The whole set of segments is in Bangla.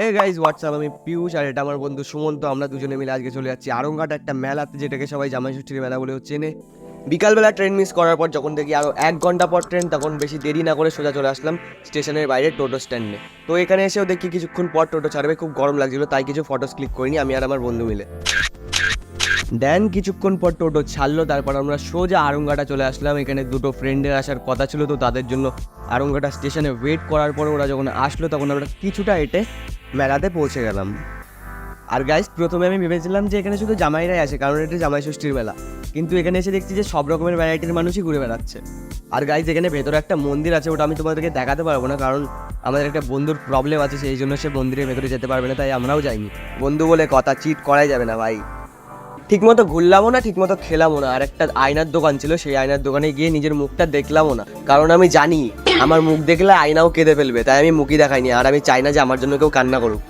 হে গাইজ হোয়াটসঅ্যাপ আমি পিয়ুষ আর এটা আমার বন্ধু সুমন্ত। আমরা দুজনে মিলে আজকে চলে যাচ্ছি আরংঘাট একটা মেলাতে, যেটাকে সবাই জামাই ষষ্ঠীর মেলা বলেও চেনে। বিকালবেলা ট্রেন মিস করার পর যখন দেখি আরও এক ঘণ্টা পর ট্রেন তখন বেশি দেরি না করে সোজা চলে আসলাম স্টেশনের বাইরে টোটো স্ট্যান্ডে তো এখানে এসেও দেখি কিছুক্ষণ পর টোটো ছাড়বে, খুব গরম লাগছিল, তাই কিছু ফটোস ক্লিক করিনি, আমি আর আমার বন্ধু মিলে। দেন কিছুক্ষণ পর টোটো ছাড়লো, তারপর আমরা সোজা আরংঘাটা চলে আসলাম। এখানে দুটো ফ্রেন্ডের আসার কথা ছিল, তো তাদের জন্য আরংঘাটা স্টেশনে ওয়েট করার পর ওরা যখন আসলো, তখন আমরা কিছুটা হেঁটে মেলাতে পৌঁছে গেলাম। আর গাইজ প্রথমে আমি ভেবেছিলাম যে এখানে শুধু জামাইরাই আছে, কারণ এটা জামাই ষষ্ঠীর মেলা। কিন্তু এখানে এসে দেখছি যে সব রকমের ভ্যারাইটির মানুষই ঘুরে বেড়াচ্ছে। আর গাইজ এখানে ভেতরে একটা মন্দির আছে, ওটা আমি তোমাদেরকে দেখাতে পারব না, কারণ আমাদের একটা বন্ধুর প্রবলেম আছে, সেই জন্য সে মন্দিরের ভেতরে যেতে পারবে না, তাই আমরাও যাইনি। বন্ধু বলে কথা চিট করাই যাবে না ভাই। ঠিকমতো ঘুরলামও না, ঠিকমতো খেলামও না। আর একটা আয়নার দোকান ছিল, সেই আয়নার দোকানে গিয়ে নিজের মুখটা দেখলামও না। কারণ আমি জানি, আমার মুখ দেখলে আয়নাও কেঁদে ফেলবে, তাই আমি মুখই দেখাইনি। আর আমি চাই না যে আমার জন্য কেউ কান্না করুক।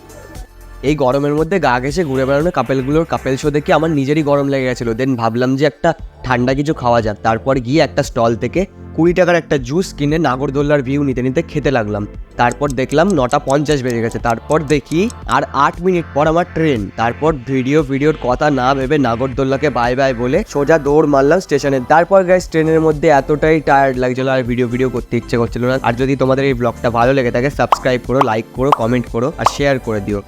এই গরমের মধ্যে গা ঘেসে ঘুরে বেড়ানো কাপেলগুলোর কাপেল শো দেখে আমার নিজেরই গরম লেগে গেছিল। দেন ভাবলাম যে একটা ঠান্ডা কিছু খাওয়া যাক। তারপর গিয়ে একটা স্টল থেকে কুড়ি টাকার একটা জুস কিনে নাগরদোল্লার ভিউ নিতে নিতে খেতে লাগলাম। তারপর দেখলাম নটা পঞ্চাশ বেজে গেছে। তারপর দেখি আর আট মিনিট পর আমার ট্রেন তারপর ভিডিও ভিডিওর কথা না ভেবে নাগরদোল্লাকে বাই বাই বলে সোজা দৌড় মারলাম স্টেশনে তারপর গাইস ট্রেনের মধ্যে এতটাই টায়ার্ড লাগছিল আর ভিডিও ভিডিও করতে ইচ্ছে করছিল না। আর যদি তোমাদের এই ব্লগটা ভালো লেগে থাকে সাবস্ক্রাইব করো লাইক করো কমেন্ট করো, আর শেয়ার করে দিও।